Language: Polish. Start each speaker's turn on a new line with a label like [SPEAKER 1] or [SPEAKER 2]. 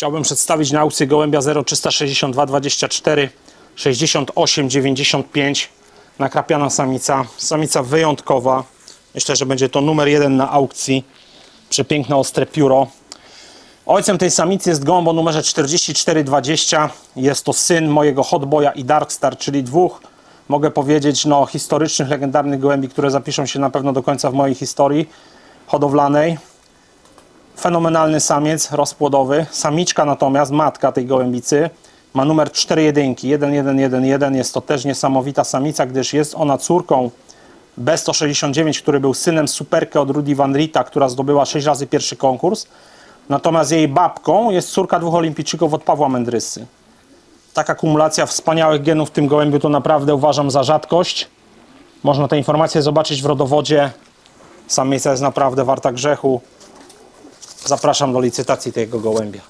[SPEAKER 1] Chciałbym przedstawić na aukcji gołębia 0362 24 68 95 nakrapiana samica. Samica wyjątkowa. Myślę, że będzie to numer jeden na aukcji. Przepiękne ostre pióro. Ojcem tej samicy jest gołąb o numerze 4420. Jest to syn mojego Hotboya i Darkstar, czyli dwóch, mogę powiedzieć, no, historycznych, legendarnych gołębi, które zapiszą się na pewno do końca w mojej historii hodowlanej. Fenomenalny samiec rozpłodowy. Samiczka natomiast, matka tej gołębicy, ma numer 4 jedynki, 1111. Jest to też niesamowita samica, gdyż jest ona córką B169, który był synem superkę od Rudy Van Rita, która zdobyła 6 razy pierwszy konkurs. Natomiast jej babką jest córka dwóch olimpijczyków od Pawła Mędrysy. Taka kumulacja wspaniałych genów w tym gołębiu to naprawdę uważam za rzadkość. Można te informacje zobaczyć w rodowodzie. Samica jest naprawdę warta grzechu. Zapraszam do licytacji tego gołębia.